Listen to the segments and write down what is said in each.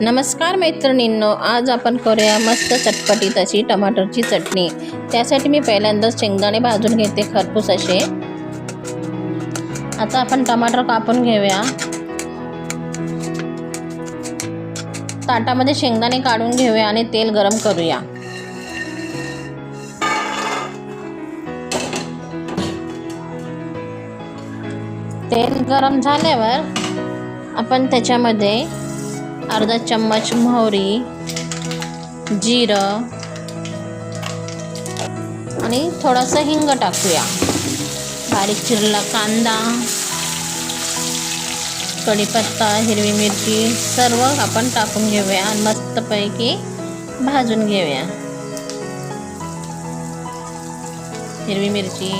नमस्कार मैत्रिणींनो आज आपण करूया मस्त चटपटीत अशी टमाटरची चटणी. त्यासाठी मी पहिल्यांदाच शेंगदाणे भाजून घेते खरपूस असे. आता आपण टमाटर कापून घेऊया. ताटामध्ये शेंगदाणे काढून घेऊया आणि तेल गरम करूया. तेल गरम झाल्यावर आपण त्याच्यामध्ये अर्धा चम्मच मोहरी जिरं आणि थोडंसं हिंग टाकूया. बारीक चिरला कांदा कढीपत्ता हिरवी मिरची सर्व आपण टाकून घेऊया आणि मस्तपैकी भाजून घेऊया. हिरवी मिरची.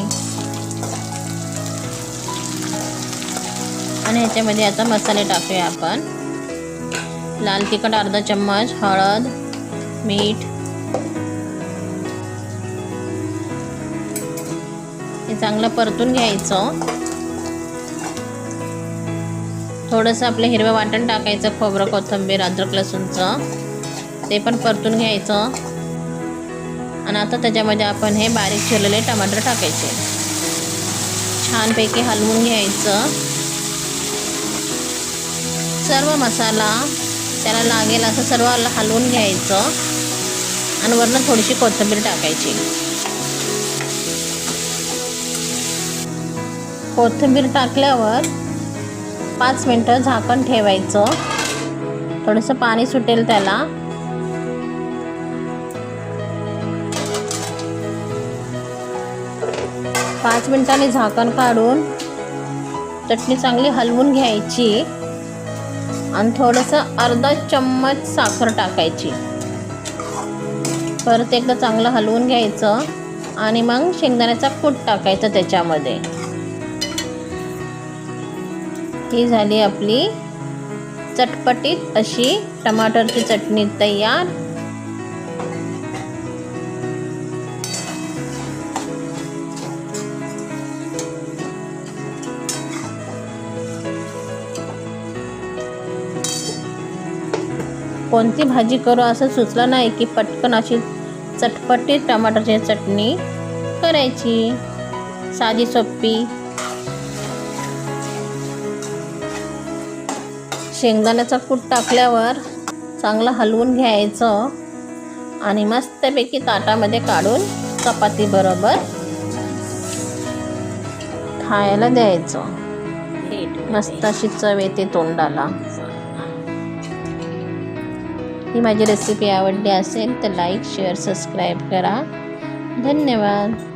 आणि ह्याच्यामध्ये आता मसाले टाकूया आपण. लाल तिखट अर्धा चम्मच हळद मीठ. हे चांगलं परतून घ्यायचं. थोडंसं आपलं हिरवं वाटण टाकायचं खोबरं कोथिंबीर अद्रक लसूणचं. ते पण परतून घ्यायचं. आणि आता त्याच्यामध्ये आपण हे बारीक चिरलेले टमाटर टाकायचे. छानपैकी हलवून घ्यायचं. सर्व मसाला त्याला लागेल असं सर्व हलवून घ्यायचं. आणि वरनं थोडीशी कोथिंबीर टाकायची. कोथिंबीर टाकल्यावर पाच मिनटं झाकण ठेवायचं. थोडंसं पाणी सुटेल त्याला. पाच मिनिटांनी झाकण काढून चटणी चांगली हलवून घ्यायची. आणि थोडंसं अर्धा चम्मच साखर टाकायची. परत एकदा चांगलं हलवून घ्यायचं आणि मग शेंगदाण्याचा कूट टाकायचा त्याच्यामध्ये. ही झाली आपली चटपटीत अशी टमाटरची चटणी तयार. कोणती भाजी करू असं सुचलं नाही की पटकन अशी चटपटीत टमाटरची चटणी करायची. साधी सोपी. शेंगदाण्याचा कूट टाकल्यावर चांगलं हलवून घ्यायचं आणि मस्तपैकी ताटामध्ये काढून चपाती बरोबर खायला द्यायचं. मस्त अशी चव येते तोंडाला. ही माझी रेसिपी आवडली असेल तर लाईक शेअर सबस्क्राईब करा. धन्यवाद.